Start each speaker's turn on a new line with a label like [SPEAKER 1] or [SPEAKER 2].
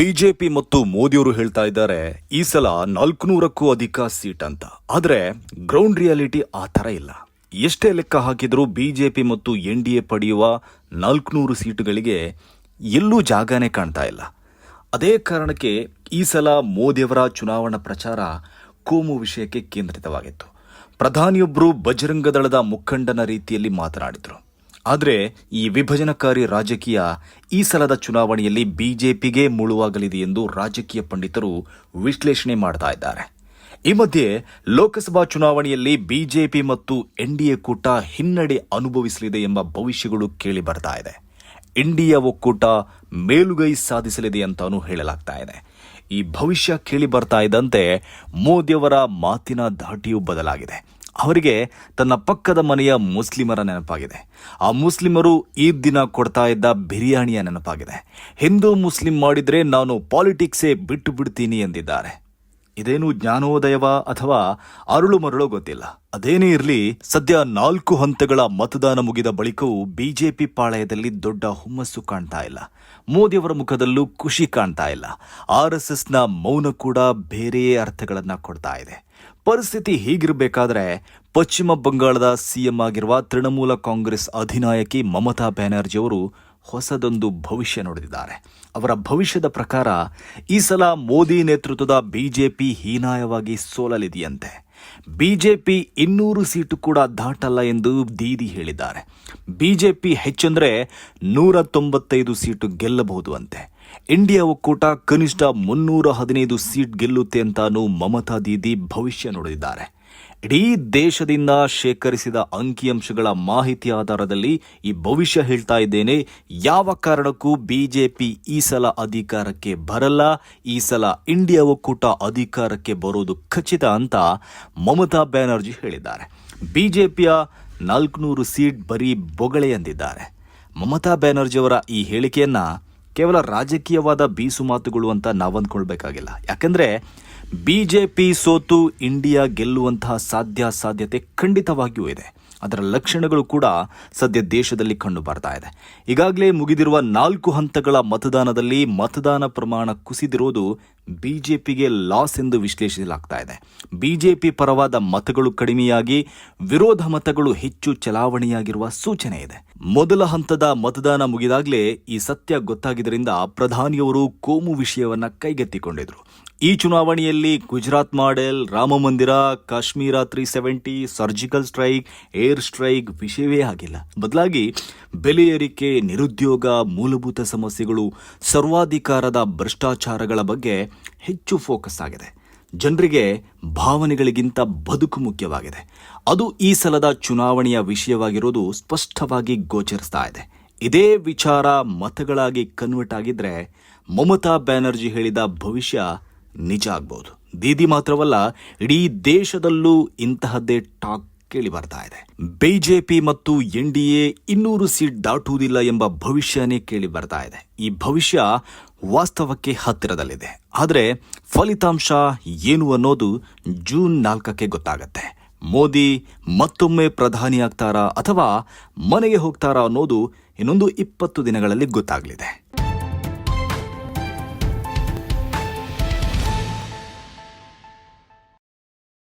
[SPEAKER 1] BJP ಮತ್ತು ಮೋದಿಯವರು ಹೇಳ್ತಾ ಇದ್ದಾರೆ, ಈ ಸಲ ನಾಲ್ಕುನೂರಕ್ಕೂ ಅಧಿಕ ಸೀಟ್ ಅಂತ. ಆದ್ರೆ ಗ್ರೌಂಡ್ ರಿಯಾಲಿಟಿ ಆ ತರ ಇಲ್ಲ. ಎಷ್ಟೇ ಲೆಕ್ಕ ಹಾಕಿದ್ರೂ ಬಿಜೆಪಿ ಮತ್ತು ಎನ್ ಡಿ ಎ ಪಡೆಯುವ ನಾಲ್ಕುನೂರು ಸೀಟುಗಳಿಗೆ ಎಲ್ಲೂ ಜಾಗನೇ ಕಾಣ್ತಾ ಇಲ್ಲ. ಅದೇ ಕಾರಣಕ್ಕೆ ಈ ಸಲ ಮೋದಿಯವರ ಚುನಾವಣಾ ಪ್ರಚಾರ ಕೋಮು ವಿಷಯಕ್ಕೆ ಕೇಂದ್ರಿತವಾಗಿತ್ತು. ಪ್ರಧಾನಿಯೊಬ್ಬರು ಬಜರಂಗ ದಳದ ಮುಖಂಡನ ರೀತಿಯಲ್ಲಿ ಮಾತನಾಡಿದರು. ಆದರೆ ಈ ವಿಭಜನಕಾರಿ ರಾಜಕೀಯ ಈ ಸಲದ ಚುನಾವಣೆಯಲ್ಲಿ ಬಿಜೆಪಿಗೆ ಮುಳುವಾಗಲಿದೆ ಎಂದು ರಾಜಕೀಯ ಪಂಡಿತರು ವಿಶ್ಲೇಷಣೆ ಮಾಡ್ತಾ ಇದ್ದಾರೆ. ಈ ಮಧ್ಯೆ ಲೋಕಸಭಾ ಚುನಾವಣೆಯಲ್ಲಿ ಬಿಜೆಪಿ ಮತ್ತು ಎನ್ಡಿಎ ಕೂಟ ಹಿನ್ನಡೆ ಅನುಭವಿಸಲಿದೆ ಎಂಬ ಭವಿಷ್ಯಗಳು ಕೇಳಿ ಬರ್ತಾ ಇದೆ. ಎನ್ಡಿಎ ಒಕ್ಕೂಟ ಮೇಲುಗೈ ಸಾಧಿಸಲಿದೆ ಅಂತಾನೂ ಹೇಳಲಾಗ್ತಾ ಇದೆ. ಈ ಭವಿಷ್ಯ ಕೇಳಿ ಬರ್ತಾ ಇದ್ದಂತೆ ಮೋದಿಯವರ ಮಾತಿನ ಧಾಟಿಯೂ ಬದಲಾಗಿದೆ. ಅವರಿಗೆ ತನ್ನ ಪಕ್ಕದ ಮನೆಯ ಮುಸ್ಲಿಮರ ನೆನಪಾಗಿದೆ. ಆ ಮುಸ್ಲಿಮರು ಈದ್ ದಿನ ಕೊಡ್ತಾ ಇದ್ದ ಬಿರಿಯಾನಿಯ ನೆನಪಾಗಿದೆ. ಹಿಂದೂ ಮುಸ್ಲಿಂ ಮಾಡಿದರೆ ನಾನು ಪಾಲಿಟಿಕ್ಸೇ ಬಿಟ್ಟು ಬಿಡ್ತೀನಿ ಎಂದಿದ್ದಾರೆ. ಇದೇನು ಜ್ಞಾನೋದಯವ ಅಥವಾ ಅರುಳು ಮರಳು ಗೊತ್ತಿಲ್ಲ. ಅದೇನೇ ಇರಲಿ, ಸದ್ಯ ನಾಲ್ಕು ಹಂತಗಳ ಮತದಾನ ಮುಗಿದ ಬಳಿಕವೂ ಬಿಜೆಪಿ ಪಾಳಯದಲ್ಲಿ ದೊಡ್ಡ ಹುಮ್ಮಸ್ಸು ಕಾಣ್ತಾ ಇಲ್ಲ. ಮೋದಿಯವರ ಮುಖದಲ್ಲೂ ಖುಷಿ ಕಾಣ್ತಾ ಇಲ್ಲ. ಆರ್ ಎಸ್ ಎಸ್ನ ಮೌನ ಕೂಡ ಬೇರೆಯೇ ಅರ್ಥಗಳನ್ನು ಕೊಡ್ತಾ ಇದೆ. ಪರಿಸ್ಥಿತಿ ಹೀಗಿರಬೇಕಾದ್ರೆ ಪಶ್ಚಿಮ ಬಂಗಾಳದ ಸಿಎಂ ಆಗಿರುವ ತೃಣಮೂಲ ಕಾಂಗ್ರೆಸ್ ಅಧಿನಾಯಕಿ ಮಮತಾ ಬ್ಯಾನರ್ಜಿ ಅವರು ಹೊಸದೊಂದು ಭವಿಷ್ಯ ನುಡಿದಿದ್ದಾರೆ. ಅವರ ಭವಿಷ್ಯದ ಪ್ರಕಾರ ಈ ಸಲ ಮೋದಿ ನೇತೃತ್ವದ ಬಿಜೆಪಿ ಹೀನಾಯವಾಗಿ ಸೋಲಲಿದೆಯಂತೆ. ಬಿಜೆಪಿ ಇನ್ನೂರು ಸೀಟು ಕೂಡ ದಾಟಲ್ಲ ಎಂದು ದೀದಿ ಹೇಳಿದ್ದಾರೆ. ಬಿಜೆಪಿ ಹೆಚ್ಚಂದ್ರೆ ನೂರ ತೊಂಬತ್ತೈದು ಸೀಟು ಗೆಲ್ಲಬಹುದು ಅಂತೆ. ಇಂಡಿಯಾ ಒಕ್ಕೂಟ ಕನಿಷ್ಠ ಮುನ್ನೂರ ಹದಿನೈದು ಸೀಟ್ ಗೆಲ್ಲುತ್ತೆ ಅಂತಾನು ಮಮತಾ ದೀದಿ ಭವಿಷ್ಯ ನುಡಿದಿದ್ದಾರೆ. ಇಡೀ ದೇಶದಿಂದ ಶೇಖರಿಸಿದ ಅಂಕಿಅಂಶಗಳ ಮಾಹಿತಿ ಆಧಾರದಲ್ಲಿ ಈ ಭವಿಷ್ಯ ಹೇಳ್ತಾ ಇದ್ದೇನೆ. ಯಾವ ಕಾರಣಕ್ಕೂ ಬಿಜೆಪಿ ಈ ಸಲ ಅಧಿಕಾರಕ್ಕೆ ಬರಲ್ಲ. ಈ ಸಲ ಇಂಡಿಯಾ ಒಕ್ಕೂಟ ಅಧಿಕಾರಕ್ಕೆ ಬರೋದು ಖಚಿತ ಅಂತ ಮಮತಾ ಬ್ಯಾನರ್ಜಿ ಹೇಳಿದ್ದಾರೆ. ಬಿಜೆಪಿಯ ನಾಲ್ಕುನೂರು ಸೀಟ್ ಬರೀ ಬೊಗಳೆ ಎಂದಿದ್ದಾರೆ ಮಮತಾ ಬ್ಯಾನರ್ಜಿಯವರ ಈ ಹೇಳಿಕೆಯನ್ನು ಕೇವಲ ರಾಜಕೀಯವಾದ ಬೀಸು ಮಾತುಗಳು ಅಂತ ನಾವು ಅಂದ್ಕೊಳ್ಬೇಕಾಗಿಲ್ಲ ಯಾಕಂದ್ರೆ ಬಿಜೆಪಿ ಸೋತು ಇಂಡಿಯಾ ಗೆಲ್ಲುವಂತಹ ಸಾಧ್ಯ ಸಾಧ್ಯತೆ ಖಂಡಿತವಾಗಿಯೂ ಇದೆ. ಅದರ ಲಕ್ಷಣಗಳು ಕೂಡ ಸದ್ಯ ದೇಶದಲ್ಲಿ ಕಂಡು ಬರ್ತಾ ಇದೆ. ಈಗಾಗಲೇ ಮುಗಿದಿರುವ ನಾಲ್ಕು ಹಂತಗಳ ಮತದಾನದಲ್ಲಿ ಮತದಾನ ಪ್ರಮಾಣ ಕುಸಿದಿರುವುದು ಬಿಜೆಪಿಗೆ ಲಾಸ್ ಎಂದು ವಿಶ್ಲೇಷಿಸಲಾಗ್ತಾ ಇದೆ. ಬಿಜೆಪಿ ಪರವಾದ ಮತಗಳು ಕಡಿಮೆಯಾಗಿ ವಿರೋಧ ಮತಗಳು ಹೆಚ್ಚು ಚಲಾವಣೆಯಾಗಿರುವ ಸೂಚನೆ ಇದೆ. ಮೊದಲ ಹಂತದ ಮತದಾನ ಮುಗಿದಾಗಲೇ ಈ ಸತ್ಯ ಗೊತ್ತಾಗಿದ್ದರಿಂದ ಪ್ರಧಾನಿಯವರು ಕೋಮು ವಿಷಯವನ್ನು ಕೈಗೆತ್ತಿಕೊಂಡಿದ್ರು. ಈ ಚುನಾವಣೆಯಲ್ಲಿ Gujarat model, Ram Mandir, Kashmir three seventy surgical strike air strike ವಿಷಯವೇ ಆಗಿಲ್ಲ. ಬದಲಾಗಿ ಬೆಲೆ ಏರಿಕೆ, ನಿರುದ್ಯೋಗ, ಮೂಲಭೂತ ಸಮಸ್ಯೆಗಳು, ಸರ್ವಾಧಿಕಾರದ ಭ್ರಷ್ಟಾಚಾರಗಳ ಬಗ್ಗೆ ಹೆಚ್ಚು ಫೋಕಸ್ ಆಗಿದೆ. ಜನರಿಗೆ ಭಾವನೆಗಳಿಗಿಂತ ಬದುಕು ಮುಖ್ಯವಾಗಿದೆ. ಅದು ಈ ಸಲದ ಚುನಾವಣೆಯ ವಿಷಯವಾಗಿರೋದು ಸ್ಪಷ್ಟವಾಗಿ ಗೋಚರಿಸ್ತಾ ಇದೆ. ಇದೇ ವಿಚಾರ ಮತಗಳಾಗಿ ಕನ್ವರ್ಟ್ ಆಗಿದ್ರೆ ಮಮತಾ ಬ್ಯಾನರ್ಜಿ ಹೇಳಿದ ಭವಿಷ್ಯ ನಿಜ ಆಗ್ಬೋದು. ದೀದಿ ಮಾತ್ರವಲ್ಲ, ಇಡೀ ದೇಶದಲ್ಲೂ ಇಂತಹದ್ದೇ ಟಾಕ್ ಕೇಳಿ ಬರ್ತಾ ಇದೆ. ಬಿಜೆಪಿ ಮತ್ತು ಎನ್ ಡಿ ಎ ಇನ್ನೂರು ಸೀಟ್ ದಾಟುವುದಿಲ್ಲ ಎಂಬ ಭವಿಷ್ಯನೇ ಕೇಳಿ ಬರ್ತಾ ಇದೆ. ಈ ಭವಿಷ್ಯ ವಾಸ್ತವಕ್ಕೆ ಹತ್ತಿರದಲ್ಲಿದೆ. ಆದರೆ ಫಲಿತಾಂಶ ಏನು ಅನ್ನೋದು ಜೂನ್ ನಾಲ್ಕಕ್ಕೆ ಗೊತ್ತಾಗತ್ತೆ. ಮೋದಿ ಮತ್ತೊಮ್ಮೆ ಪ್ರಧಾನಿ ಆಗ್ತಾರಾ ಅಥವಾ ಮನೆಗೆ ಹೋಗ್ತಾರಾ ಅನ್ನೋದು ಇನ್ನೊಂದು ಇಪ್ಪತ್ತು ದಿನಗಳಲ್ಲಿ ಗೊತ್ತಾಗಲಿದೆ.